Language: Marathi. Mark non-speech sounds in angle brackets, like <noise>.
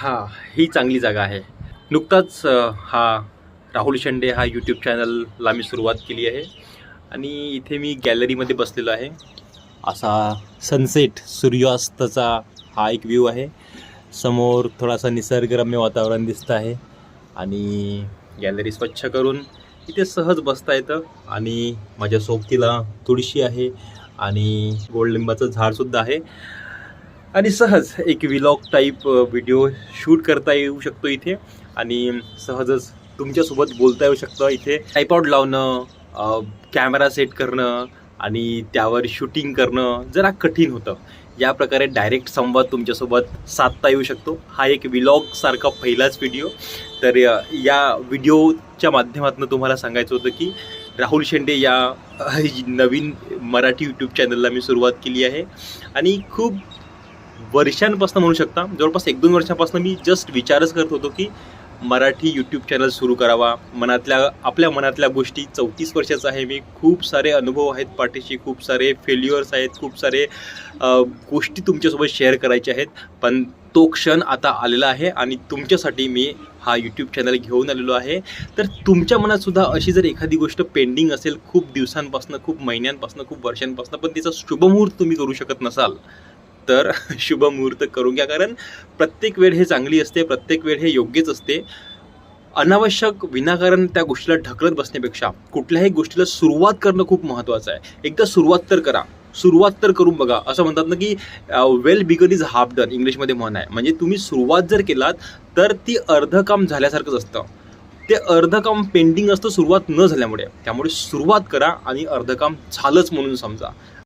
हा ही चांगली जागा आहे. नुकताच हा राहुल शेंडे हा यूट्यूब चॅनलला मी सुरुवात केली आहे. आणि इथे मी गॅलरीमध्ये बसलेलो आहे. असा सनसेट सूर्यास्ताचा हा एक व्ह्यू आहे. समोर थोडासा निसर्गरम्य वातावरण दिसतं आहे. आणि गॅलरी स्वच्छ करून इथे सहज बसता येतं. आणि माझ्या सोबतीला तुळशी आहे. आणि गोडलिंबाचं झाडसुद्धा आहे. आणि सहज एक विलॉग टाईप व्हिडिओ शूट करता येऊ शकतो इथे. आणि सहजच तुमच्यासोबत बोलता येऊ शकतं इथे. टायपॉड लावणं कॅमेरा सेट करणं आणि त्यावर शूटिंग करणं जरा कठीण होतं. या प्रकारे डायरेक्ट संवाद तुमच्यासोबत साधता येऊ शकतो. हा एक विलॉगसारखा पहिलाच व्हिडिओ तर या व्हिडिओच्या माध्यमातून तुम्हाला सांगायचं होतं की राहुल शेंडे या नवीन मराठी यूट्यूब चॅनलला मी सुरुवात केली आहे. आणि खूप वर्षांपासून म्हणू शकता. जवळपास एक दोन वर्षापासून मी जस्ट विचारच करत होतो की मराठी यूट्यूब चॅनल सुरू करावा. मनातल्या आपल्या मनातल्या गोष्टी चौतीस वर्षाचा आहे. मी खूप सारे अनुभव आहेत पाठीशी खूप सारे फेल्युअर्स आहेत खूप सारे गोष्टी तुमच्यासोबत शेअर करायच्या आहेत. पण तो क्षण आता आलेला आहे आणि तुमच्यासाठी मी हा यूट्यूब चॅनल घेऊन आलेलो आहे. तर तुमच्या मनातसुद्धा अशी जर एखादी गोष्ट पेंडिंग असेल खूप दिवसांपासून खूप महिन्यांपासून खूप वर्षांपासून पण तिचा शुभमुहूर्त तुम्ही करू शकत नसाल तर <laughs> शुभ मुहूर्त करून घ्या. कारण प्रत्येक वेळ हे चांगली असते प्रत्येक वेळ हे योग्यच असते. अनावश्यक विनाकारण त्या गोष्टीला ढकलत बसण्यापेक्षा कुठल्याही गोष्टीला सुरुवात करणं खूप महत्त्वाचं आहे. एकदा सुरुवात तर करा. सुरुवात तर करून बघा. असं म्हणतात ना की well begun is half done इंग्लिशमध्ये म्हण आहे. म्हणजे तुम्ही सुरुवात जर केलात तर ती अर्ध काम झाल्यासारखंच असतं. ते अर्ध काम पेंडिंग असतं सुरुवात न झाल्यामुळे. त्यामुळे सुरुवात करा आणि अर्ध काम झालंच म्हणून समजा.